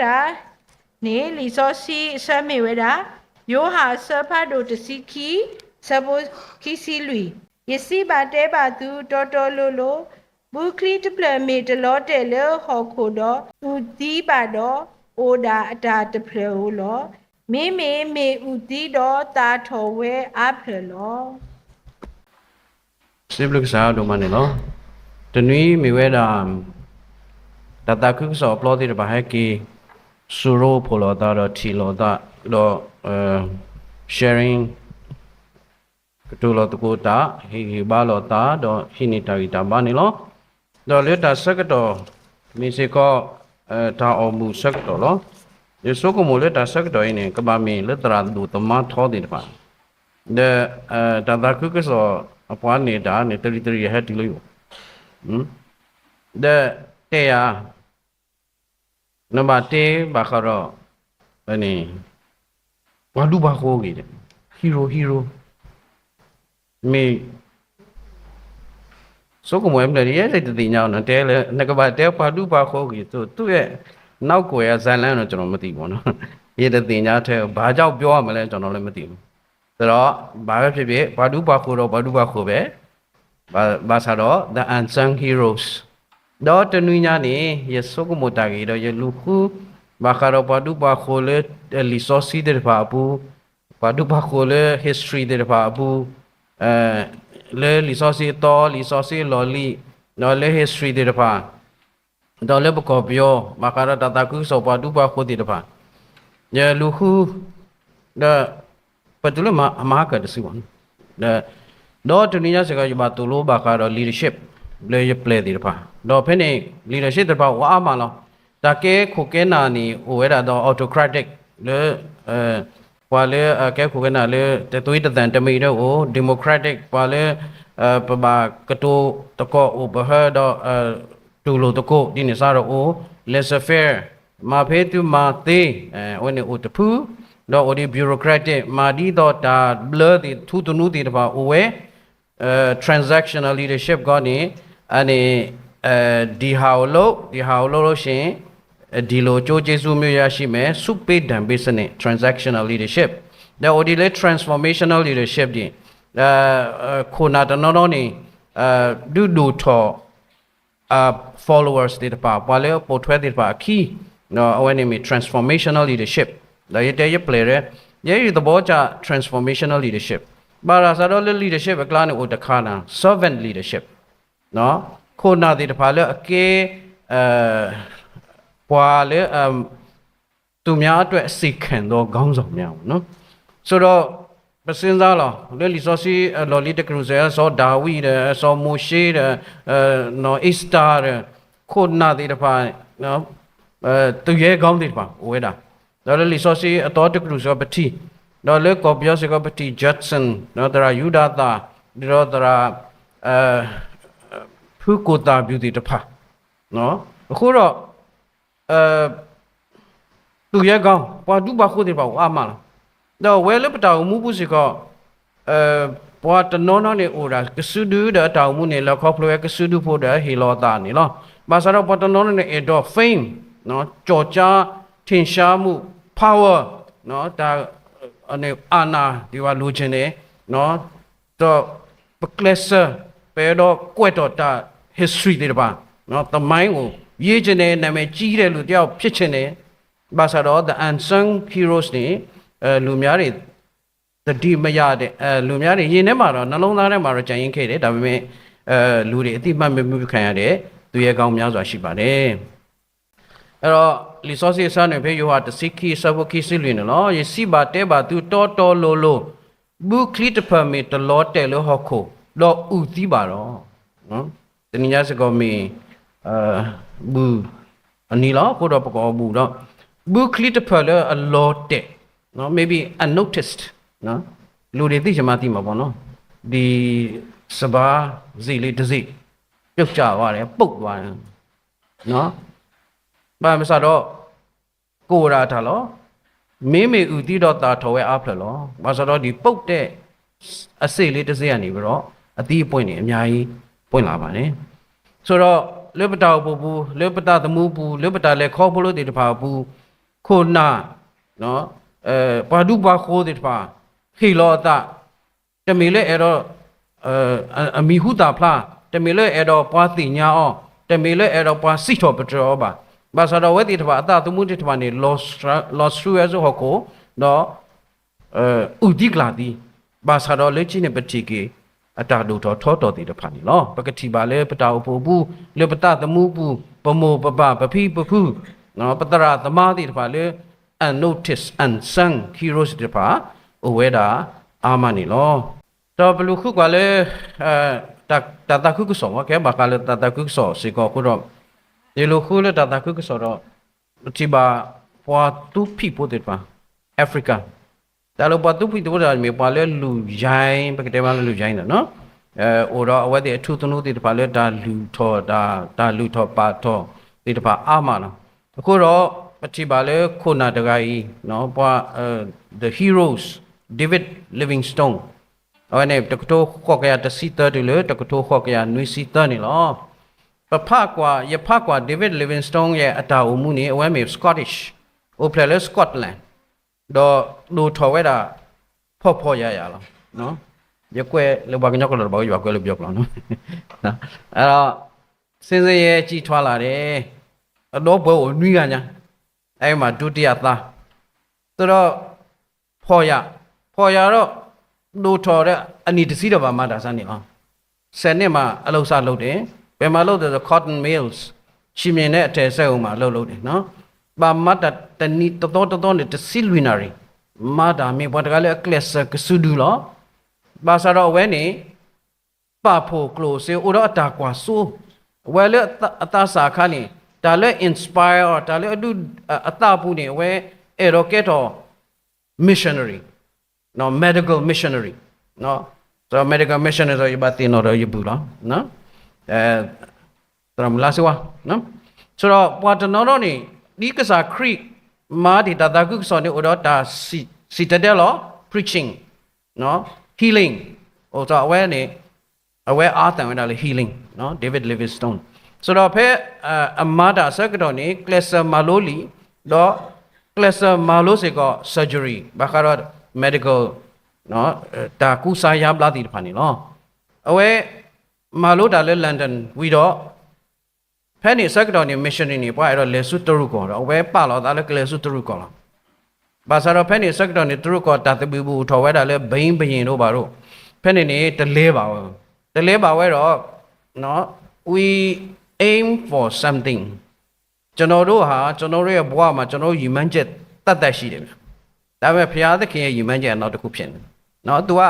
တရာလေကကစီတတဲလောတာနေလီစောစီဆမ်းမေဝဲတာယောဟာဆဖတ်တို့တစီခီဆဘိုခီစီလူယစီပါတဲပါသူတော်တော်လိုလိုဘူခရီတပလမေတလောတဲလေဟောခိုတော့သူဒီပါတော့အိုဒါအတာတဖလေဟိုလောမေမေမေဥတီတော့တာထော်ဝဲအဖလေလော Siblik sa do man lo. Tenui mi weda tata ku so upload de ba ha ki suro polo da ro thi lo da lo uh, sharing တူလောတကိုတာဟီဟီဘာလောတာတော့ဟိနိတာဂီတာဘာနေလောတော့လေတာစကတော်မီစေကောအဲတာအောင်မှုစကတော်လောယေဆုကမိုလေတာစကတော်င်းကဘာမီလေတရာဒူတမထောဒီတပါတဲ့အဲတာတာခုကဆိုအပွားနေတာနေတရီတရီဟက်တီလို့ဟမ်တဲ့တဲ့ရ နံပါတ်1ဘာခရောဘယ်နေဘာလူဘာခိုးကြီးတဲ့ဟီရိုဟီရိုမေစုကမွေးမလဲရဲ့စိတ်တည်ညောင်းတော့တဲလဲငကဘာတဲပါတူပါခိုးကြီးသူသူ့ရဲ့နောက်ကိုရဇန်လန်းတော့ကျွန်တော်မသိဘူးနော်ရေတည်ညောင်းတဲ့ဘာကြောင့်ပြောရမလဲကျွန်တော်လည်းမသိဘူးဆိုတော့ဘာပဲဖြစ်ဖြစ်ဘာတူပါခိုးတော့ဘာတူပါခိုးပဲဘာဘာသာတော့ the unsung heroes တော့တနွေညာနေရစုကမတာကြီးတော့ရလူခုဘာခါတော့ဘာတူပါခိုးလေလီဆိုစီတဲ့ပါဘူးဘာတူပါခိုးလေ history တဲ့ပါဘူးအဲလေလီဆိုစီတော်လီဆိုစီလော်လီနော်လေ history တွေတပါတော့လေဘကောပြောမကာရတတကုစောပါဒူပါခိုဒီတပါညလူဟုဒါပတူလမအမကတစီဝန်ဒါတော့တနည်းစကားကြပါတူလို့ဘာကာရ leadership လေရ play ဒီတပါ တော့ဖဲနေ leadership တပါဝါမလောတကဲခုကဲနာနီဟိုဝဲတာတော့ autocratic လေအဲပွာလေအကဲခုကနာလေတသွေးတန်တမီတော့ဟို democratic ပွာလေအပဘာကတိုတကောဥပဟတော့အတူလို့တကောဒီနေစားတော့ဟို laissez faire မာဖေးသူမာသေးအဲဝနေဥတဖူတော့ odi bureaucratic မာဒီတော့တာ blur ဒီထူတနူဒီတပါဟိုဝဲအဲ transactional leadership ကနေအနေ အဲဒီဟာလို့ဒီဟာလို့လို့ရှင်ဒီလိုကြိုးကျေးဇူးမျိုးရရှိမယ်စုပေးတံပေးစနစ် transactional leadership ဒါ ordinary transformational leadership ဒီအဲခုနာတနော်နော်နေအဲဒူဒူထောအာ followers တွေတပါဘာလဲပေါ်ထွဲတွေတပါအခီနော်အဝဲနေမီ transformational leadership ဒါရတဲ့ရ player ရဲ့ရတဲ့ဘောချ transformational leadership ဘာသာစတော့ leadership အကလာနေဥတခါနာ servant leadership နော် ခုနာတွေတပါလဲအကဲအဲပွာလေအမ်သူများအတွက်အစိခံသောခေါင်းဆောင်များပေါ့နော်ဆိုတော့ပစင်သားလောလေလီဆိုစီလော်လီတကရူဇဲဆောဒါဝီတဲ့ဆောမိုရှေတဲ့အဲနော်အစ်တာတဲ့ခုနာတွေတပါနော်အဲသူရဲခေါင်းတွေတပါဝဲတာဒါလေလီဆိုစီအတော်တကရူဇဲပတိတော့လေကောပြောစကပတိဂျက်ဆန်နော်တရာယူဒတာဒီတော့တရာအဲ ဖူကိုတာဗျူတီတဖာနော်အခုတော့အဲသူရဲကောင်းပွာတူပါခုတွေပါအာမလားတော့ဝဲလပတောင်မှုပုစီကအဲပွာတနောနောနေအိုရာကဆုဒူဒတောင်မှုနေလခေါဖလွဲကဆုဒူဖို့တဲ့ဟီလောတာနေလောဘာသာတော့ပွာတနောနေအတော့ fame နော်ကြော်ကြားထင်ရှားမှု power နော်ဒါအနေအာနာဒီဝါလူချင်းနေနော်တော့ပကလဆာပေတော့ကွက်တော့တာ history တွေပါနော်တမိုင်းကိုရေးချင်တဲ့နာမည်ကြီးတဲ့လူတယောက်ဖြစ်ချင်တယ်ဘာသာတော့ the unsung heroes နေအဲလူများတွေတတိမရတဲ့အဲလူများတွေရင်ထဲမှာတော့နှလုံးသားထဲမှာတော့ကြံရင်ခဲ့တယ်ဒါပေမဲ့အဲလူတွေအတိအမှတ်မပြုခံရတဲ့သူရဲ့ကောင်းများစွာရှိပါတယ်အဲ့တော့လီဆိုစီဆန်နေဖေးယောဟာတစိခိဆဘခိစီလင်းနော်ယစီဘာတဲဘာသူတော်တော်လိုလိုဘူခလစ်တဖမီတလောတဲလို့ဟောခိုတော့ဥသီးပါတော့နော် တနည်းအားစကောမီအာဘူးအနီလောကိုတော့ပကောဘူးတော့ဘူးခလစ်တဖလအလောတဲ့နော် maybe unnoticed နော်လူတွေသိချင်မှသိမှာပေါ့နော်ဒီစဘာစီလေးတစ်စီပြုတ်ကြသွားတယ်ပုတ်သွားတယ်နော်ဘာမစားတော့ကိုရာထားလောမင်းမေဥတီတော့တာထော်ဝဲအားဖလလောဘာစားတော့ဒီပုတ်တဲ့အစိလေးတစ်စိကနေပြီးတော့အသီးပွင့်နေအများကြီး ပွင့်လာပါတယ်ဆိုတော့လေပတာပူပူလေပတာသမူပူလေပတာလေခေါ်ဖလို့တေတဖာပူခိုနာနော်အဲပါဒုပါခိုတေတဖာဟီလောတာတမီလေအဲ့တော့အဲအမီဟုတာဖလားတမီလေအဲ့တော့ပွားတိညာအောတမီလေအဲ့တော့ပွားစိတော်ပတော်ပါဘာသာတော်ဝဲတေတဖာအတာသမူတေတဖာနေ lost lost through ဆိုဟကိုနော်အဲဥဒီကလာဒီဘာသာတော်လက်ချင်းနဲ့ပတိကေ အတာဒုတော်ထောတော်တည်တဖာနီလောပကတိပါလေပတာအပူဘူးလေပတာသမူဘူးပမောပပပဖိပဖူနော်ပတရာသမာတိတဖာလေ unnoticed unsung heroes တဖာအဝဲတာအာမနီလောတော့ဘလူခုကလည်းအဲတတတခုကဆောကဲဘာကလည်းတတခုကဆောစီကောခုတော့ဒီလိုခုလည်းတတခုကဆောတော့တိပါပွားတူဖိပိုတဲ့ပါ Africa ဒါလိုပတ်သူဖိတူတာမြေပါလဲလူရိုင်းပကတဲ့ပါလဲလူရိုင်းတယ်နော်အဲဟိုတော့အဝတ်တဲ့အထူးသနုတိတပါလဲဒါလူထောဒါဒါလူထောပါထောဒီတပါအာမနော်အခုတော့ပတိပါလဲခုနာတကကြီးနော်ပွားအဲ the heroes David Livingstone အဲ့နဲ့တကတိုခေါကရတစီတတူလေတကတိုခေါကရနွေစီတနေလောပဖကွာယဖကွာ David Livingstone ရဲ့အတာအမှုနေအဝဲမြေ Scottish ဟိုဖလဲ Scotland တော့လူထော်ဝဲတာဖော့ဖော့ရရလားနော်ရကွဲလောဘကညောက်ကလောဘာရွာကွဲလို့ပြောကလားနော်နော်အဲ့တော့စင်စင်ရဲ့ကြီးထွားလာတယ်အတော့ဘွဲကိုနှွီးကညာအဲ့မှာဒုတိယသားသူတော့ဖော်ရဖော်ရတော့လူထော်တဲ့အနီတစီတော့ပါမတာစမ်းနေအောင်ဆယ်နှစ်မှာအလုပ်စလုပ်တယ်ဘယ်မှာလုပ်တယ်ဆို cotton mills ရှင်မြင်တဲ့အထည်ဆက်အောင်မှာလုပ်လုပ်တယ်နော် ပါမတ်တနီတတော်တတော်နဲ့တစီလွီနာရီမာဒါမေဘတ်ကလည်းကလစ်ကဆူဒူလောဘာသာတော့ဝဲနေပါဖို့ကလိုစေဦးတော့အတာကွာဆိုဝဲလေအတာစာခါနေဒါလည်း inspire ဒါလည်းအဒုအတာပူနေဝဲအဲ့တော့ကဲတော့ missionary နော် medical missionary နော်ဆိုတော့ medical missionary ဆိုရပါတင်တော့ရဘူးလားနော်အဲတရမလာစဝါနော်ဆိုတော့ပွာတနော်တော့နေ ဒီကစားခရီမာဒီတတာကုဆောနေဥတော့တာစီစီတတယ်လော preaching နော် healing ဟိုဆိုအဝဲနေအဝဲအားတန်ဝဲတာလေ healing နော် David Livingstone ဆိုတော့ဖဲအမတာဆက်ကတော့နေ Classer Maloli တော့ Classer Malo စေက surgery ဘာခါတော့ medical နော်ဒါကုစားရပလာတီတဖာနေနော်အဝဲမာလို့ဒါလဲလန်ဒန်ဝီတော့ ဖဲနေဆက်ကတော့နေ missionary နေပွားအဲ့တော့လေဆုတရုကောတော့အဝဲပါတော့ဒါလဲကလေဆုတရုကောလားဘာသာတော့ဖဲနေဆက်ကတော့နေတရုကောတာတပီဘူးထော်ဝဲတာလဲဘိန်းဘရင်တို့ပါတော့ဖဲနေနေတလဲပါဝဲတလဲပါဝဲတော့နော် we aim for something ကျွန်တော်တို့ဟာကျွန်တော်တို့ရဲ့ဘဝမှာကျွန်တော်ရည်မှန်းချက်တတ်တတ်ရှိတယ်ဗျဒါပေမဲ့ဘုရားသခင်ရဲ့ရည်မှန်းချက်ကနောက်တစ်ခုဖြစ်နေတယ်နော် तू က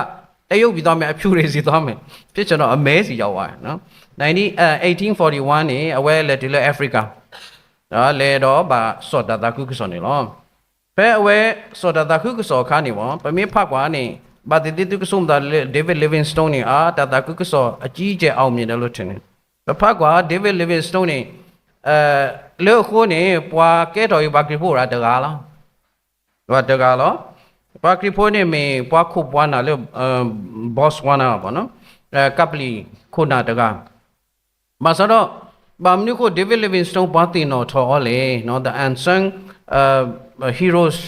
တရုတ်ပြီးသွားမယ်အဖြူတွေစီသွားမယ်ဖြစ်ကျွန်တော်အမဲစီရောက်သွားတယ်နော် 90အဲ1841နေအဝဲလက်တီလက်အာဖရိကနော်လေတော့ဘာစောဒတာကုကစောနေလောဖဲအဝဲစောဒတာကုကစောခါနေဘောပမေဖတ်ကွာနေဘာတိတိကုစုံဒါဒေးဗစ်လီဗင်စတုန်းနေအာတတာကုကစောအကြီးကျယ်အောင်မြင်တယ်လို့ထင်တယ်ဖတ်ကွာဒေးဗစ်လီဗင်စတုန်းနေအဲလေခိုးနေပွာကဲတော်ယူဘာကရီဖို့ရတကားလားဘာတကားလားဘာကရီဖို့နေမေပွာခုပွားနာလေဘော့စဝါနာပေါ့နော်အဲကပလီခုနာတကား မဆတော့ဘာမနုကိုဒေးဗစ်လီဗင်စတုန်းပါတင်တော်ထော်လေနော် the unsung uh, heroes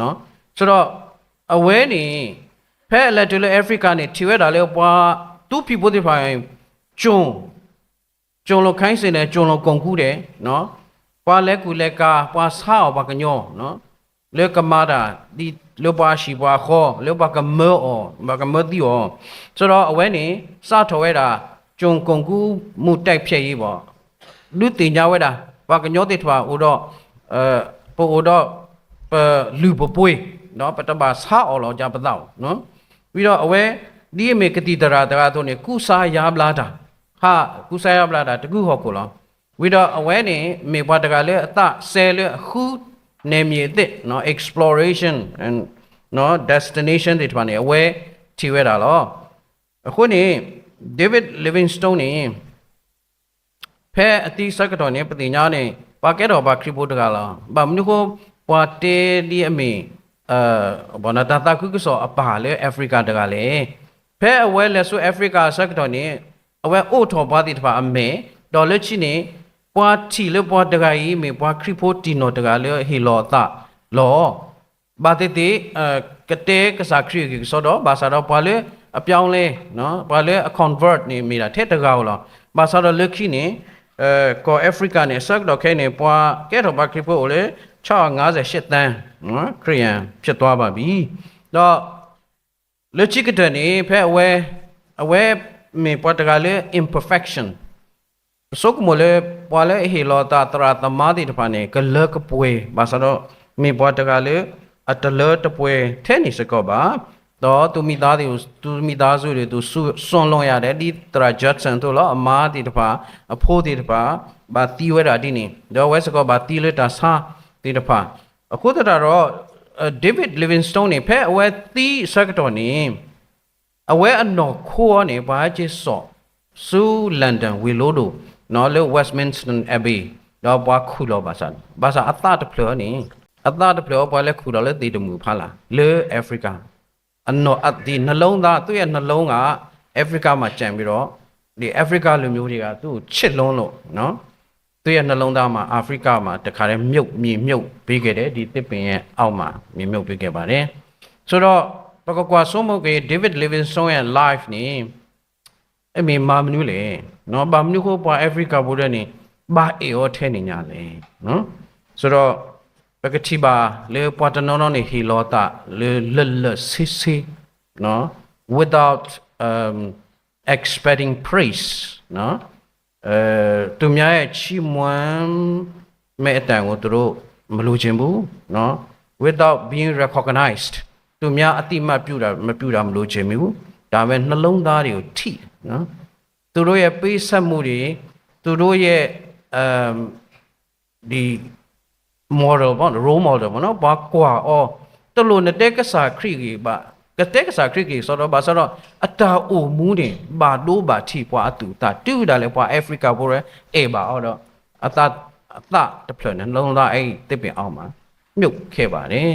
နော်ဆိုတော့အဝဲနေဖဲလက်တူလေအာဖရိကနေထီဝဲတာလေပွာသူဖီပိုဒီဖိုင်ကျုံကျုံလိုခိုင်းစင်တယ်ကျုံလိုကုံကူးတယ်နော်ပွာလက်ကူလက်ကာပွာဆာဘာကညောနော်လေကမာတာဒီလောပါရှိပွာခေါ်လောပါကမောဘာကမတိောဆိုတော့အဝဲနေစထော်ဝဲတာ ကျုံကုံကူးမှုတိုက်ဖြတ်ရေးပေါ့လူတင်ကြဝဲတာဘာကညောတိထွာဦးတော့အဲပို့တော့ပလူပပွေးနော်ပတဘာဆာအော်လောကြပတော့နော်ပြီးတော့အဝဲဒီအမေကတိတရာတရာတို့နေကုစာရပလာတာဟာကုစာရပလာတာတကူဟောကိုလောဝီတော့အဝဲနေမေဘတကလည်းအတဆဲလေအခုနေမြေတဲ့နော် exploration and နော် destination တွေထွားနေအဝဲထီဝဲတာလောအခုနေ David Livingstone နေဖဲအတိစကတော်နေပတိညာနေပါကဲတော်ပါခရစ်ဘုတ်တကလာဘာမနုကိုပွာတေဒီအမီအာဘောနတာတာကုကဆောအပါလေအာဖရိကတကလေဖဲအဝဲလဲဆိုအာဖရိကစကတော်နေအဝဲအိုထော်ပါတိတပါအမေဒေါ်လက်ချီနေပွားချီလေပွားတကကြီးမေပွားခရီဖိုတီနိုတကလေဟီလောတာလောဘာတေတေအဲကတဲကစားခရီကဆိုတော့ဘာသာတော့ပွားလေ အပြောင်းလဲနော်ပွားလေအ convert နေမိတာထက်တကောလောဘာသာတော့လက်ခိနေအဲကောအာဖရိကနေဆက်တော့ခဲနေပွားကဲတော့ဘာခရီဖိုလေ658တန်းနော်ခရီယန်ဖြစ်သွားပါပြီတော့ le chikata ni phe awe awe me patagale imperfection sok mole pale he lo ta tra ta ma di ta ne ka le ka pwe ba sa do me patagale atale ta pwe the ni se ko ba တော့ သူမိသားစုသူမိသားစုတွေသူစွန့်လွန်ရတယ်ဒီတရာဂျတ်ဆန်တို့လောအမားဒီတပါအဖိုးဒီတပါဘာတီဝဲတာဒီနေတော့ဝဲစကောဘာတီလက်တာဆာဒီတပါအခုတတော့ဒေးဗစ်လီဗင်စတုန်းနေဖဲအဝဲသီးစက်တော်နေအဝဲအနော်ခိုးနေဘာချစ်စော့စူလန်ဒန်ဝီလိုဒိုနော်လေဝက်စ်မင်စတန်အဘီတော့ဘာခုလောပါစန်ဘာသာအသတဖလောနေအသတဖလောဘာလဲခုတော့လေတည်တမှုဖားလာလေအာဖရိက အနော်အဒီနှလုံးသားသူ့ရဲ့နှလုံးကအာဖရိကမှာကြံပြီးတော့ဒီအာဖရိကလူမျိုးတွေကသူ့ကိုချစ်လုံးလို့နော်သူရဲ့နှလုံးသားမှာအာဖရိကမှာတခါတည်းမြုပ်မြေမြုပ်ပေးခဲ့တယ်ဒီတစ်ပင်ရဲ့အောက်မှာမြေမြုပ်ပေးခဲ့ပါတယ်ဆိုတော့ပကကွာဆုံးမကေဒေးဗစ်လီဗင်စတုန်းရဲ့ life နေအမေမာမနူးလေနော်ဘာမနူးကိုပွာအာဖရိကဘိုးတဲ့နေဘာအေရောထဲနေညာလေနော်ဆိုတော့ ပကတိပါလေပွာတနောနေဟီလောတာလေလလစီစီနော် without um expecting praise နော်အဲသူများရဲ့ချီးမွမ်းမဲ့အတန်ကိုသူတို့မလိုချင်ဘူးနော် without being recognized သူများအတိမတ်ပြုတာမပြုတာမလိုချင်ဘူးဒါပေမဲ့နှလုံးသားတွေကိုထိနော်သူတို့ရဲ့ပေးဆက်မှုတွေသူတို့ရဲ့အမ်ဒီ model ပေါ့နော် role model ပေါ့နော်ဘာကွာအော်တလို့နဲ့တဲ့ကစားခရီကြီးပါကတဲ့ကစားခရီကြီးဆိုတော့ဘာဆိုတော့အတာအိုမူးနေဘာလို့ဘာထိပွားအတူတာတူတာလေပွားအာဖရိကပေါ်ရဲအေးပါအော်တော့အတာအတာတပလနဲ့လုံးသားအဲ့တစ်ပင်အောင်မှာမြုပ်ခဲ့ပါတယ်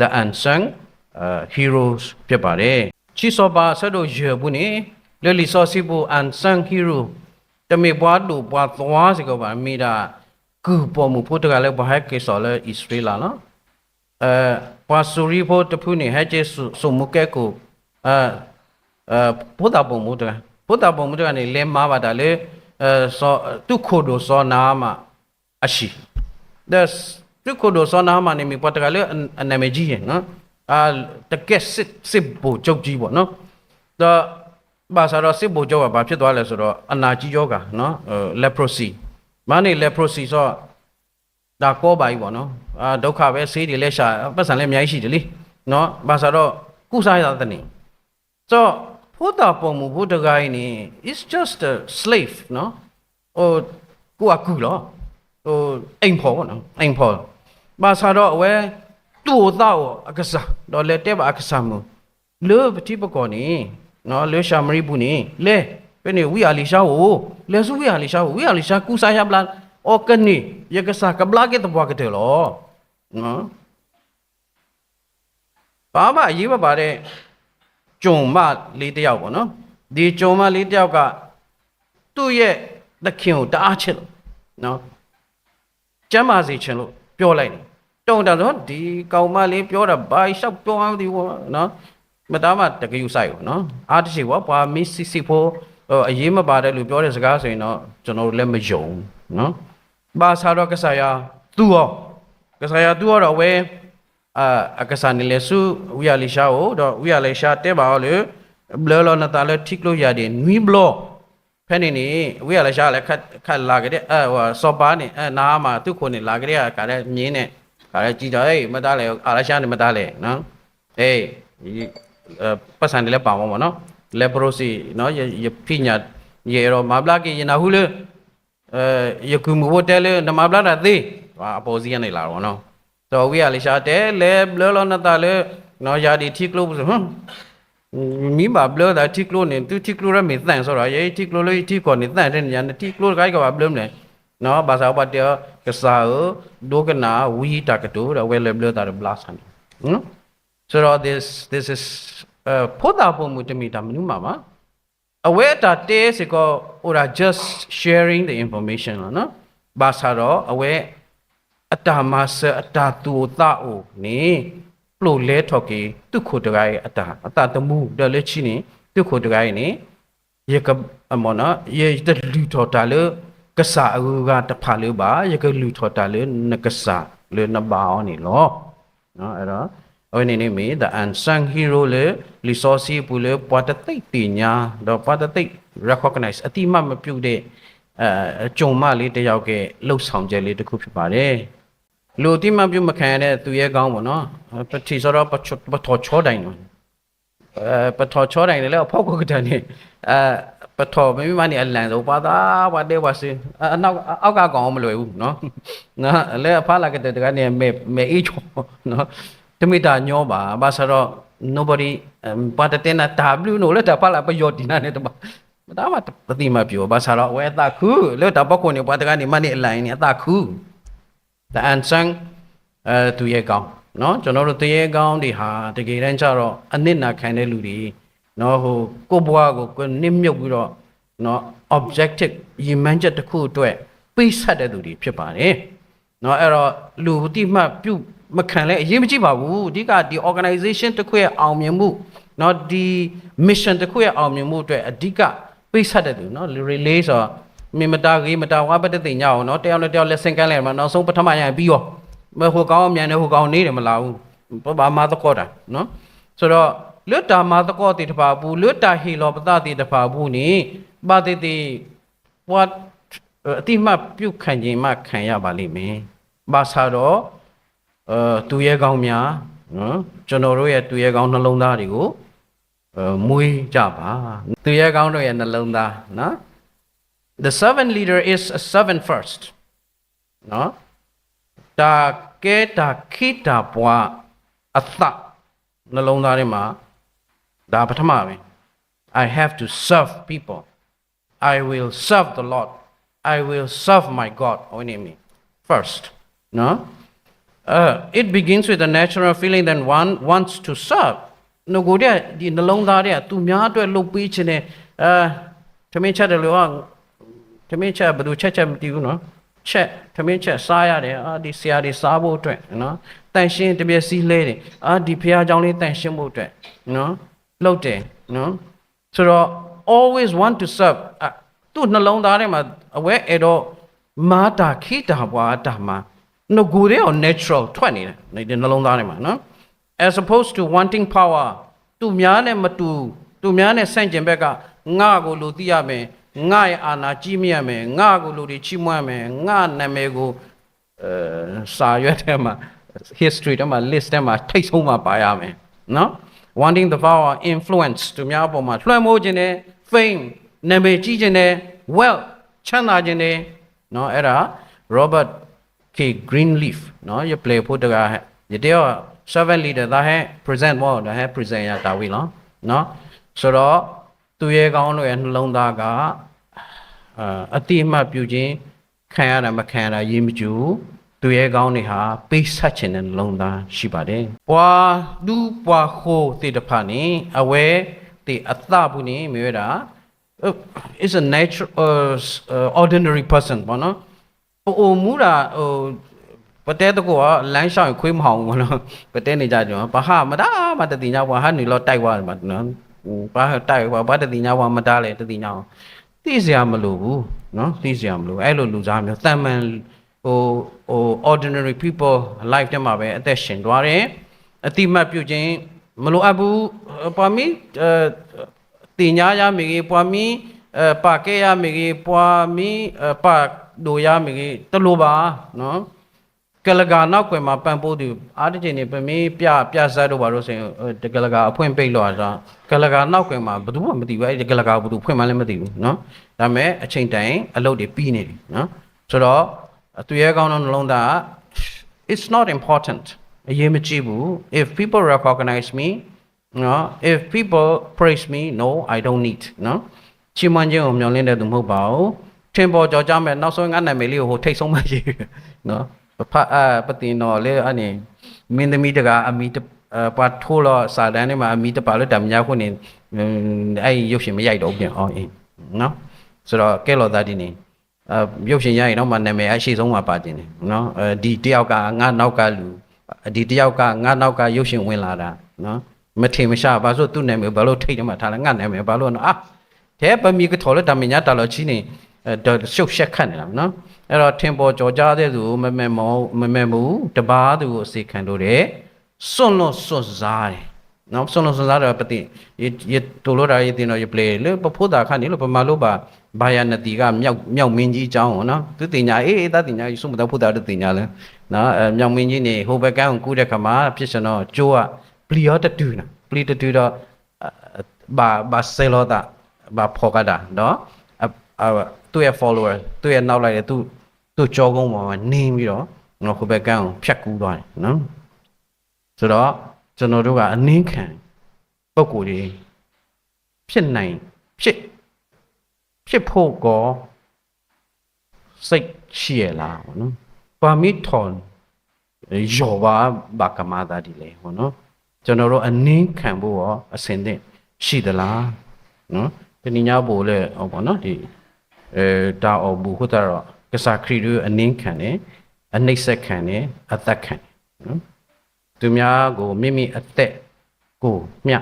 the unsung uh, heroes ဖြစ်ပါတယ်ချီစောပါဆက်တို့ရေဘူးနေလေလီစောစီဘူ unsung hero တမေပွားတူပွားသွားစီကပါမိတာ ကူပေါ်မှုဖို့တကလည်းဘာဟဲကေဆော်လဲဣသရေလနော်အဲပွားဆူရီဖို့တဖူးနေဟဲကျေဆုမှုကဲကိုအဲအဲဘုဒ္ဓပုံမှုတကဘုဒ္ဓပုံမှုတကနေလဲမာပါတာလေအဲစောတုခိုဒိုစောနာမအရှိ das တုခိုဒိုစောနာမနေမိပတ်တကလေအနာမကြီးရနော်အာတကက်စစ်စစ်ဘူချုပ်ကြီးပေါ့နော်ဒါဘာသာတော့စစ်ဘိုလ်ချုပ်ကဘာဖြစ်သွားလဲဆိုတော့အနာကြီးယောဂါနော် leprosy မနေ့ leprosy ဆိုတော့ဒါကောပါကြီးပေါ့နော်အာဒုက္ခပဲဆေးတွေလည်းရှာပတ်စံလည်းအများကြီးရှိတယ်လीနော်ဘာသာတော့ကုစားရတဲ့နေဆိုဘုဒ္ဓပုံမူဘုဒ္ဓဂိုင်းနေ is just a slave နော်ဟိုကိုကကူလောဟိုအိမ်ဖော်ပေါ့နော်အိမ်ဖော်ဘာသာတော့အဝဲတူတော့အကစားတော့လက်တဲ့ပါအကစားမှုလောပတိပကောနေနော်လေရှာမရိဘူးနေလေ ပဲနေဝီယာလီရှာဝလေဆူဝီယာလီရှာဝဝီယာလီရှာကူစာရပလန်အော်ကနေယကစားကဘလာကေတဘွားကတဲ့လောနော်ဘာမှအရေးမပါတဲ့ဂျုံမလေးတယောက်ပေါ့နော်ဒီဂျုံမလေးတယောက်ကသူ့ရဲ့သခင်ကိုတအားချစ်လို့နော်ကျမ်းမာစေချင်လို့ပြောလိုက်တယ်တုံတတော့ဒီကောင်မလေးပြောတာဘာလျှောက်ပြောအောင်ဒီဘောနော်မသားမတကယူဆိုင်ပေါ့နော်အားတရှိဘောပွာမစ်စီစီဖို့ ဟိုအရေးမပါတဲ့လူပြောတဲ့စကားဆိုရင်တော့ကျွန်တော်တို့လည်းမယုံနော်ဘာသာတော့ကစားရသူရောကစားရသူရောတော့ဝဲအာအကစားနေလေစုဝီယာလီရှာကိုတော့ဝီယာလီရှာတဲပါလေဘလလောနတာလေထိကလို့ရတယ်နွီဘလောဖဲနေနေဝီယာလီရှာလည်းခတ်ခတ်လာကြတဲ့အဲဟိုစောပါနေအဲနားမှာသူ့ခုနေလာကြတဲ့ကလည်းမြင်းနဲ့ကလည်းကြည်တော့ဟေးမသားလေအာလရှာနေမသားလေနော်အေးဒီပတ်စံတယ်လည်းပါမှာပေါ့နော် leprosy နော်ယဖိညာယေရောမဘလာကေယနာဟုလေအဲယကုမဘတဲလေနမဘလာရသေးဟာအပေါ်စီကနေလာတော့နော်တော့ဝိရလေရှာတဲလေဘလလောနတာလေနော်ယာဒီထိကလို့ဟွန်းမိဘဘလဒါထိကလို့နေသူထိကလို့ရမေတန်ဆိုတော့ယေထိကလို့လေထိကောနေတန်တဲ့ညာထိကလို့ကိုက်ကဘာဘလမလဲနော်ဘာသာပတ်တကစားဒိုကနာဝီတာကတူဝဲလေဘလတာဘလာဆန်နော် So this this is uh ဖို့တာပုံမှုတမီတာမနူးမှာပါအဝဲတာတဲစကော or just sharing the information လားနော်ဘာသာတော့အဝဲအတာမဆအတာတူတာအိုနေပလိုလဲထော်ကေတုခုတရိုင်းအတာအတာတမှုဒလဲချီနေတုခုတရိုင်းနေယေကအမောနာယေတလူထော်တာလေကဆာအူကတဖာလေပါယေကလူထော်တာလေနကဆာလေနဘာအောနေလောနော်အဲ့တော့ အဝနေနေမီ the unsung hero လေလီဆိုစီပူလေပွားတသိတ်တင်ညာတော့ပွားတသိတ် recognize အတိမတ်မပြုတ်တဲ့အဲကြုံမလေးတယောက်ကလှုပ်ဆောင်ချက်လေးတစ်ခုဖြစ်ပါတယ်လူအတိမတ်ပြုတ်မခံရတဲ့သူရဲ့ကောင်းပေါ့နော်ပတိဆိုတော့ပချပထောချောတိုင်းနော်အဲပထောချောတိုင်းလည်းဖောက်ကုတ်တန်နေအဲပထောမိမနေအလန်ဆိုပါသာဘာတဲ့ဝါစင်အနောက်အောက်ကကောင်မလွယ်ဘူးနော်နော်လဲအဖလာကတဲ့တကနေမေမေအေးချောနော် temita nyoba basaro nobody um, pada tena w no le dapat apa yo dinane tempat ဒါမှပတိမပြောဘာသာတော့ဝဲတခုလို့တော့ပခုန်နေပွားတကနေမနေအလိုင်းနေအတခုတန်ဆန်းအဲသူရဲ့ကောင်းနော်ကျွန်တော်တို့တရေကောင်းတွေဟာတကယ်တမ်းကျတော့အနစ်နာခံတဲ့လူတွေနော်ဟိုကိုယ့်ဘဝကိုကိုနစ်မြုပ်ပြီးတော့နော် objective ရည်မှန်းချက်တစ်ခုအတွက်ပိတ်ဆက်တဲ့သူတွေဖြစ်ပါတယ်နော်အဲ့တော့လူတိမှပြုတ် မခံလဲအရေးမကြီးပါဘူးအဓိကဒီ organization တစ်ခုရဲ့အောင်မြင်မှုเนาะဒီ mission တစ်ခုရဲ့အောင်မြင်မှုအတွက်အဓိကပိတ်ဆက်တဲ့သူเนาะ relay ဆိုတော့မြင်မတာကြီးမတာဝါပတ္တိညောင်းเนาะတယောက်နဲ့တယောက်လက်ဆင့်ကမ်းလိုက်မှာနောက်ဆုံးပထမရရင်ပြီးရော မဟိုကောင်းအမြန်နဲ့ဟိုကောင်းနေတယ်မလားဘူးဘာမာသကောတာနော်ဆိုတော့လွတ်တာမာသကောတိတပါဘူးလွတ်တာဟီလောပတတိတပါဘူးနိပါတိတိဘဝအတိမပြုတ်ခံခြင်းမှခံရပါလိမ့်မယ်ဘာသာတော့ အဲသူရဲကောင်းများနော်ကျွန်တော်တို့ရဲ့သူရဲကောင်းနှလုံးသားတွေကိုအဲမွေးကြပါသူရဲကောင်းတို့ရဲ့နှလုံးသားနော် the servant leader is a servant first နော် တာကဲတာခိတာဘွားအသနှလုံးသားထဲမှာဒါပထမပဲ I have to serve people I will serve the Lord I will serve my God ဟောနေမီ first no uh, it begins with a natural feeling that one wants to serve ငကိုတဲ့ဒီနှလုံးသားတဲ့သူများအတွက်လှုပ်ပေးခြင်းနဲ့အာသမင်းချက်တယ်လို့သမင်းချက်ဘယ်သူချက်ချက်မသိဘူးနော် ချက်သမင်းချက်စားရတယ်အာဒီဆရာတွေစားဖို့အတွက်နော်တန်ရှင်းတပြည့်စည်းလဲတယ်အာဒီဖះเจ้าလေးတန်ရှင်းဖို့အတွက်နော်လှုပ်တယ်နော်ဆိုတော့ always want to serve อ่ะသူ့နှလုံးသားထဲမှာအဝဲအဲ့တော့မာတာခိတာဘွာတာမှာ ငကိုတဲ့ natural ထွက်နေတယ်ဒီနှလုံးသားထဲမှာနော် as opposed to wanting power သူများနဲ့မတူသူများနဲ့ဆန့်ကျင်ဘက်ကငါကိုလူသိရမယ်ငါရဲ့အာဏာကြီးမြတ်မယ်ငါကိုလူတွေချီးမွမ်းမယ်ငါနာမည်ကိုအဲစာရွက်ထဲမှာ history ထဲမှာ list ထဲမှာထိတ်ဆုံးမှာပါရမယ်နော် wanting the power influence သူများပေါ်မှာလွှမ်းမိုးခြင်းနဲ့ fame နာမည်ကြီးခြင်းနဲ့ wealth ချမ်းသာခြင်းနဲ့နော်အဲ့ဒါ Robert K Greenleaf နော်ရ play ဖို့တကရတဲ့ servant leader ဒါဟဲ present ဘောဒါဟဲ present ရတာဝီလောနော်ဆိုတော့သူရဲ့ကောင်းတို့ရဲ့နှလုံးသားကအာအတိအမှတ်ပြုခြင်းခံရတာမခံရတာရေးမကြည့်သူရဲ့ကောင်းတွေဟာပိတ်ဆက်ခြင်းတဲ့နှလုံးသားရှိပါတယ်။ပွာဒူပွာခိုတေတဖာနေအဝဲတေအသဘူးနေမြွေတာ is a natural uh, uh, ordinary person ဘောနော်။ ဟိုမူတာဟိုပတဲတကောလမ်းလျှောက်ရင်ခွေးမဟောင်ဘူးနော်ပတဲနေကြကြဘာဟာမတာမတတိညာဘာဟာနေလောတိုက်သွားတယ်မနော်ဘာတိုက်ဘာဘာတတိညာဘာမတားလေတတိညာသိစရာမလိုဘူးနော်သိစရာမလိုအဲ့လိုလူစားမျိုးတန်မန်ဟိုဟို ordinary people life ထဲမှာပဲအသက်ရှင်သွားတယ်အတိမတ်ပြုခြင်းမလိုအပ်ဘူးပွာမီအဲတင်ညာရမိကြီးပွာမီအဲပါကေရမိကြီးပွာမီပါ တို့ရမိကြီးတလိုပါနော်ကလကာနောက်ွယ်မှာပန်ပိုးသူအားတကျင်နေပမင်းပြပြဆတ်တော့ပါလို့ဆိုရင်တကလကာအဖွင့်ပိတ်လို့အားသာကလကာနောက်ွယ်မှာဘယ်သူမှမသိဘူးအဲဒီကလကာဘယ်သူဖွင့်မှလည်းမသိဘူးနော်ဒါပေမဲ့အချိန်တိုင်အလုပ်တွေပြီးနေပြီနော်ဆိုတော့သူရဲကောင်းတော့နှလုံးသား it's not important အရေးမကြီးဘူး if people recognize me နော် if people praise me no i don't need နော်ချီးမွမ်းခြင်းကိုမျှော်လင့်တဲ့သူမဟုတ်ပါဘူး ထင်ပေါ်ကြော်ကြမဲ့နောက်ဆုံးငါနာမည်လေးကိုဟိုထိတ်ဆုံးမှရေးနော်ဖအပတင်တော်လေအနေမင်းသမီးတကအမီပါထိုးတော့စာတန်းထဲမှာအမီတပါလို့တမညာခုနေအဲ့ရုပ်ရှင်မရိုက်တော့ပြင်အောင်အေးနော်ဆိုတော့ကဲလော်သားဒီနေအရုပ်ရှင်ရိုက်ရင်တော့မှနာမည်အရှိဆုံးမှာပါတင်တယ်နော်အဲဒီတယောက်ကငါနောက်ကလူဒီတယောက်ကငါနောက်ကရုပ်ရှင်ဝင်လာတာနော်မထင်မရှာဘာလို့သူ့နာမည်ဘာလို့ထိတ်တယ်မှာထားလဲငါနာမည်ဘာလို့နော်အာတဲ့ပမီကထော်လို့တမညာတာလို့ချင်းနေ အဲရှုပ်ရှက်ခတ်နေတာနော်အဲ့တော့ထင်ပေါ်ကြော်ကြားတဲ့သူမမဲမောမမဲမူတပါးသူကိုအစီခံလို့တယ်စွန့်လို့စွန့်စားတယ်နော်စွန့်လို့စွန့်စားတယ်ပတိရတူလို့ဒါရတင်တော့ရပလေလေပဖို့တာခဏနေလို့ပမာလို့ပါဘာယာနတီကမြောက်မြောက်မင်းကြီးအကြောင်းဟောနော်သူတင်ညာအေးအေးသားတင်ညာစုမတော်ဖို့တာတင်ညာလဲနော်မြောက်မင်းကြီးနေဟိုဘက်ကန်းကိုကူးတဲ့ခါမှာဖြစ်စံတော့ကျိုးကပလီယောတတူနော်ပလီတတူတော့ဘာဘာဆေလောတာဘာဖောကတာနော် သူ့ရဲ့ follower သူ့ရဲ့နောက်လိုက်တယ်သူသူ့ကြောကုန်းပေါ်မှာနေပြီးတော့နော်ဟိုဘက်ကန်းကိုဖြတ်ကူးသွားတယ်နော်ဆိုတော့ကျွန်တော်တို့ကအနည်းခံပုံကိုယ်တွေဖြစ်နိုင်ဖြစ်ဖြစ်ဖို့ကောစိတ်ရှိရလားဘောနော်ပါမီထွန်ယောဘာဘာကမာတာဒီလေဘောနော်ကျွန်တော်တို့အနည်းခံဖို့ရောအစင်သင့်ရှိသလားနော်ဒီညဘို့လေဟောဘောနော်ဒီ အဲတာအော်ဘူးဟုတ်တော့ကစားခရီတို့အနည်းခံတယ်အနှိမ့်ဆက်ခံတယ်အသက်ခံတယ်နော်သူများကိုမိမိအသက်ကိုမြ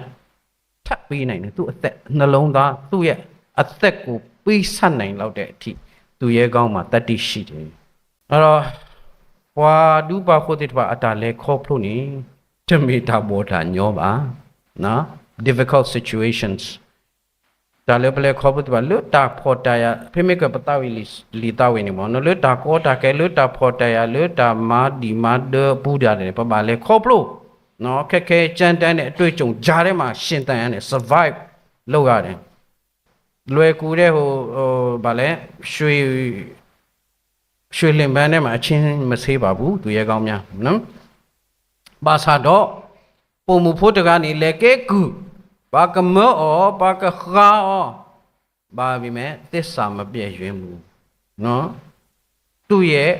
ထပ်ပေးနိုင်တယ်သူ့အသက်နှလုံးသားသူ့ရဲ့အသက်ကိုပေးဆက်နိုင်လောက်တဲ့အထိသူရဲ့ကောင်းမှာတတ္တိရှိတယ်အဲ့တော့ဘွာဒုပါခိုတိတပါအတာလဲခေါ်ဖလို့နေတမေတာဘောတာညောပါနော် difficult situations ဒါလည်းပလဲခေါ်ဖို့တပါလွတ်တာဖော်တရဖိမေကပတဝီလီလီတဝီနေမောနော်လွတ်တာကောတာကဲလွတ်တာဖော်တရလွတ်တာမာဒီမာဒပူဒါတယ်ပပလဲခေါ်ဖလို့နော်ခက်ခဲကြမ်းတမ်းတဲ့အတွေ့အကြုံဂျားထဲမှာရှင်တန်ရတယ် survive လုပ်ရတယ်လွယ်ကူတဲ့ဟိုဟိုဗာလဲရွှေရွှေလင်ပန်းထဲမှာအချင်းမဆေးပါဘူးသူရဲကောင်းများနော်ပါစာတော့ပုံမှုဖို့တကနေလေကဲကူ ဘာကမောဘာကခါဘာဘီမဲ့သစ္စာမပြည့်ရွင်ဘူးနော်သူ့ရဲ့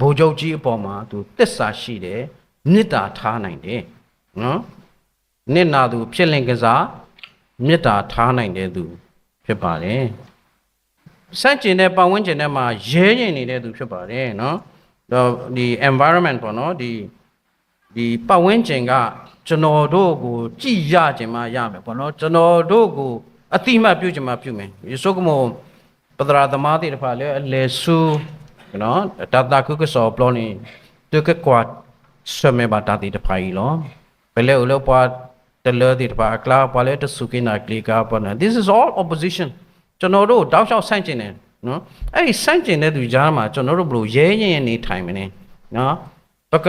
ဘိုလ်ချုပ်ကြီးအပေါ်မှာသူသစ္စာရှိတယ်မေတ္တာထားနိုင်တယ်နော်နစ်နာသူဖြစ်လင်ကစားမေတ္တာထားနိုင်တဲ့သူ ဖြစ်ပါတယ်စန့်ကျင်တဲ့ပတ်ဝန်းကျင်ထဲမှာရဲရင်နေတဲ့သူဖြစ်ပါတယ်နော်တော့ဒီ environment ပေါ့နော်ဒီဒီပတ်ဝန်းကျင်က ကျွန်တော်တို့ကိုကြည်ရခြင်းမရမယ်ပေါ့နော်ကျွန်တော်တို့ကိုအတိမတ်ပြုခြင်းမပြုမယ်ယေရှုကမောပဒရာသမားတိတဖာလေအလေဆူနော်တတကုကစောပလောနေတုကကွာဆွမေဘာတာတိတဖာဤလောဘယ်လေဦးလောပွားတလတိတဖာကလာပွားလေတဆုကိနာကလီကာပေါ်နာ this is all opposition ကျွန်တော်တို့တောက်လျှောက်ဆန့်ကျင်တယ်နော်အဲ့ဒီဆန့်ကျင်တဲ့သူကြားမှာကျွန်တော်တို့ဘလို့ရဲရင်ရင်နေထိုင်မနေနော်ပက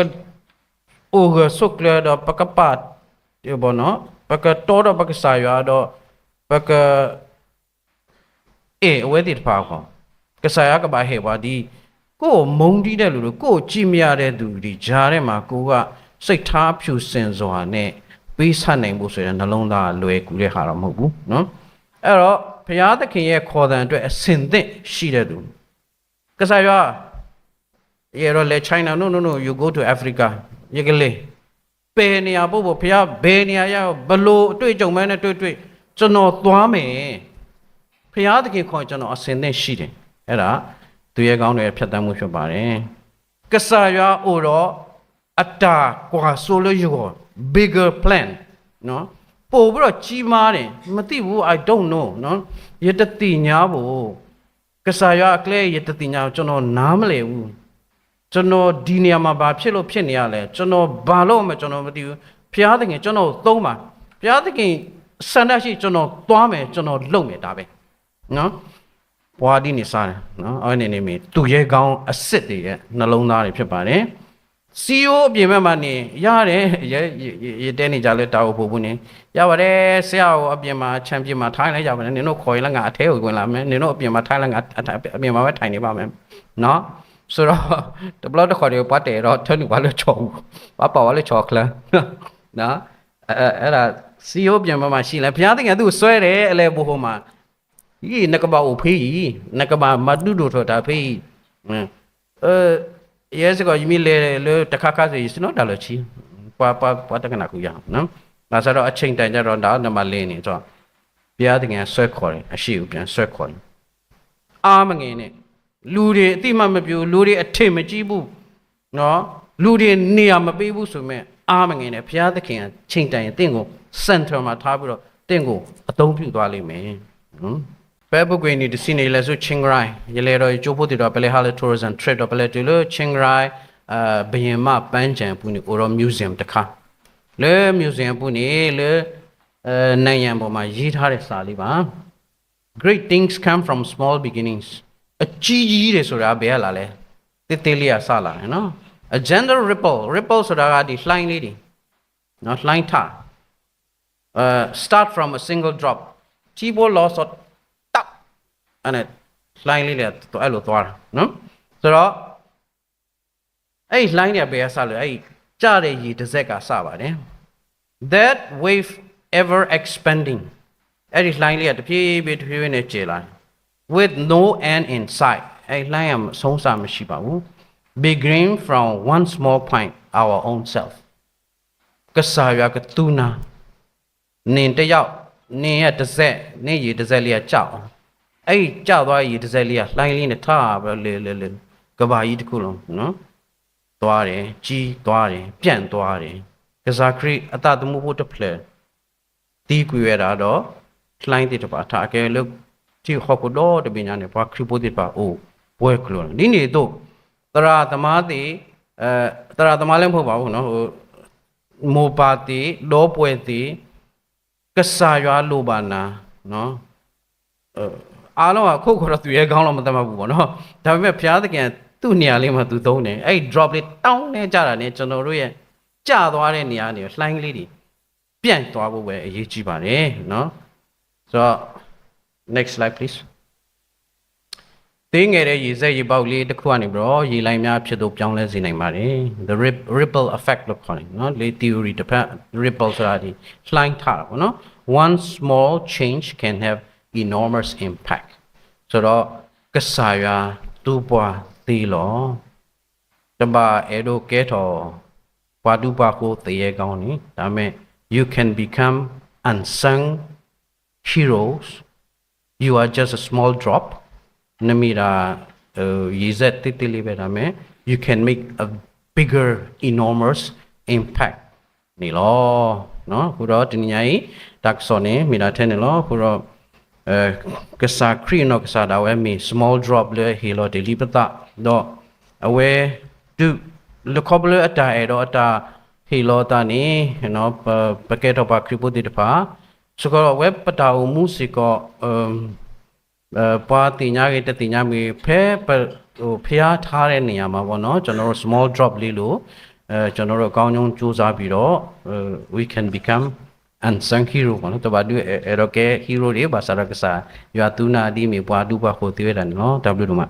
oga sokla da pakapat di bono paka to da paka saya da paka e we di pa ko ka saya ka ba he ba di ကိုယ်မုံတီးတဲ့လူတို့ကိုယ်ကြည့်မရတဲ့သူတွေဂျားထဲမှာကိုကစိတ်ထားဖြူစင်စွာနဲ့ပေးဆက်နိုင်ဖို့ဆိုရင်နှလုံးသားလွယ်ကူတဲ့ဟာတော့မဟုတ်ဘူးเนาะအဲ့တော့ဘုရားသခင်ရဲ့ခေါ်တဲ့အတွက်အစင်သင့်ရှိတဲ့သူကစားရ Yeah, le China. No, no, no. You go to Africa. ရကလေးပယ်နေရပို့ဖို့ဖះဘယ်နေရရဘလို့အတွေ့အကြုံမဲနဲ့တွေ့တွေ့ကျွန်တော်သွားမယ်ဖះသခင်ခေါ်ကျွန်တော်အစင်သင့်ရှိတယ်အဲ့ဒါသူရဲ့ကောင်းတဲ့ဖြတ်တန်းမှုဖြစ်ပါတယ်ကဆာယာအိုတော့အတာကွာဆိုလို့ရော bigger plan နော်ပို့ပြီးတော့ကြီးမားတယ်မသိဘူး I don't know နော်ရတတိညာဖို့ကဆာယာအကလေးရတတိညာကျွန်တော်နားမလည်ဘူး ကျွန်တော်ဒီနေရာမှာဘာဖြစ်လို့ဖြစ်နေရလဲကျွန်တော်ဘာလို့မကျွန်တော်မသိဘူးဘုရားသခင်ကျွန်တော်သုံးပါဘုရားသခင်စန္ဒရှိကျွန်တော်သွားမယ်ကျွန်တော်လုပ်မယ်ဒါပဲနော်ဘွားဒီနေစားတယ်နော်အဲ့နေနေမီသူရဲကောင်းအစ်စ်တွေရဲ့နှလုံးသားတွေဖြစ်ပါတယ်စီယိုအပြင်ဘက်မှာနေရတယ်ရဲရဲတဲနေကြလဲတာဖို့ဘူးနေရပါတယ်ဆရာကိုအပြင်မှာချန်ပီယံမှာထိုင်းလိုက်ကြပါနဲ့နင်တို့ခေါ်ရင်လည်းငါအထဲကိုဝင်လာမယ်နင်တို့အပြင်မှာထိုင်းလည်းငါအပြင်မှာပဲထိုင်နေပါမယ်နော် ဆိုတော့တဘလတ်ခေါ်ရပတ်တယ်တော့ထနဘာလို့ချောဘူးဘာပါဝါလို့ချောခလနော်အဲအဲ့ဒါစီယိုပြန်မှာရှိလဲဘုရားသခင်သူ့ဆွဲတယ်အလဲဘိုးဟိုမှာဒီနကဘာအိုဖေးနကဘာမဒုဒိုထောတာဖေးအဲရဲစကောယမီလေလေတခါခါစီစနော်ဒါလို့ချီပွားပွားပွားတကနာကူရအောင်နော်ဒါဆိုတော့အချိန်တန်ကြတော့ဒါနမလင်းနေတော့ဘုရားသခင်ဆွဲခေါ်တယ်အရှိကိုပြန်ဆွဲခေါ်တယ်အားမငင်နဲ့ လူတွေအတိမမပြူလူတွေအထင်မကြီးဘူးနော်လူတွေနေရာမပေးဘူးဆိုမဲ့အားမငင်နဲ့ဘုရားသခင်ကချိန်တိုင်ရင်တင့်ကို center မှာထားပြီးတော့တင့်ကိုအသုံးပြုသွားလိမ့်မယ်နော်ဘယ်ပုဂ္ဂိုလ်နေဒီစီနေလဲဆိုချင်းဂရိုင်းရလေတော့ကျိုးဖို့တည်တော့ပလေဟာလေ tourism trip တော့ပလေတူလို့ချင်းဂရိုင်းအာဘယင်မပန်းချံပူနေ oral museum တခါလေ museum ပူနေလေအဲနိုင်ငံပေါ်မှာရေးထားတဲ့စာလေးပါ great things come from small beginnings အကြီးကြီးတယ်ဆိုတာဘယ်ကလာလဲတိတိလေးကစလာတယ်နော် a gentle ripple ripple ဆိုတာကဒီလှိုင်းလေးတွေနော်လှိုင်းထ uh start from a single drop ကြီးပေါ်လောဆိုတောက်အဲ့နဲ့လှိုင်းလေးလေတော့အဲ့လိုသွားတာနော်ဆိုတော့အဲ့ဒီလှိုင်းတွေကဘယ်ကစလဲအဲ့ဒီကြတဲ့ရေတစ်စက်ကစပါတယ် that wave ever expanding အဲ့ဒီလှိုင်းလေးကတဖြည်းဖြည်းတဖြည်းဖြည်းနဲ့ကျေလာတယ် with no end in sight အဲ့ဒီလှိုင်းကဆုံးစာမရှိပါဘူး begin from one small point our own self ကစားရကတူနာနင်တယောက်နင်ရဲ့တစ်စက်နင်ရေတစ်စက်လေးကကြောက်အောင်အဲ့ဒီကြောက်သွားရေတစ်စက်လေးကလှိုင်းလေးနဲ့ထားပြီးတော့လေလေလေကဘာကြီးတစ်ခုလုံးနော်သွားတယ်ကြီးသွားတယ်ပြန့်သွားတယ်ကစားခရီးအတတမှုဖို့တစ်ဖလက်တီးကွေရတာတော့လှိုင်းတိတပါထားကဲလို့ ချီခေါ်ကတော့တပညာနဲ့ဘာခရီပိုတိပါအိုဘွဲကလောနိနေတော့တရာသမားတိအဲတရာသမားလည်းမဟုတ်ပါဘူးနော်ဟိုမောပါတိလောပွဲတိကဆာရွာလိုပါနာနော်အားလုံးကခုတ်ခေါ်တော့သူရဲ့ခေါင်းတော့မတတ်မှတ်ဘူးပေါ့နော်ဒါပေမဲ့ဘုရားသခင်သူ့နေရာလေးမှာသူသုံးတယ်အဲ့ drop လေးတောင်းနေကြတာနဲ့ကျွန်တော်တို့ရဲ့ကျသွားတဲ့နေရာနေလှိုင်းကလေးတွေပြန့်သွားဖို့ပဲအရေးကြီးပါတယ်နော်ဆိုတော့ next slide please. the ripple effect လို့ခေါ်တယ်နော်လေ theory တစ်ဖက် ripple one small change can have enormous impact. ဆိုတော့ကဆာရွာတူပွားသေးလောတပါအဲ့လိုကဲတော်ဘာတူပါကိုတရေကောင်းနေဒါမဲ့ you can become unsung heroes you are just a small drop နမီရာရေစက်တိတိလေးပဲဒါပေမဲ့ you can make a bigger enormous impact နေလောနော်ခုတော့ဒီနေ့တက်ဆောနေမိလာထဲနေလောခုတော့အဲကစားခရီနောကစားဒါဝဲမီ small drop လေဟီလောဒီလီပတာတော့အဝဲဒုလကဘလအတာအဲ့တော့အတာဟီလောတာနေနော်ပကက်တော့ပါခရီပိုဒီတပါ စကောဝဲပတာဦးမှုစီကောအမ်အဲပွားတင်ညာရဲ့တတင်ညာမီဖဲပဟိုဖျားထားတဲ့နေရာမှာပေါ့နော်ကျွန်တော်တို့ small drop လေးလို့အဲကျွန်တော်တို့အကောင်းဆုံးစူးစမ်းပြီးတော့ we can become unsung hero ပေါ့နော်တပါတူအဲ့တော့ကဲ hero တွေဘာသာရကစားရွာတူနာဒီမီပွားတူပါခိုသေးတယ်နော် W တို့မှာ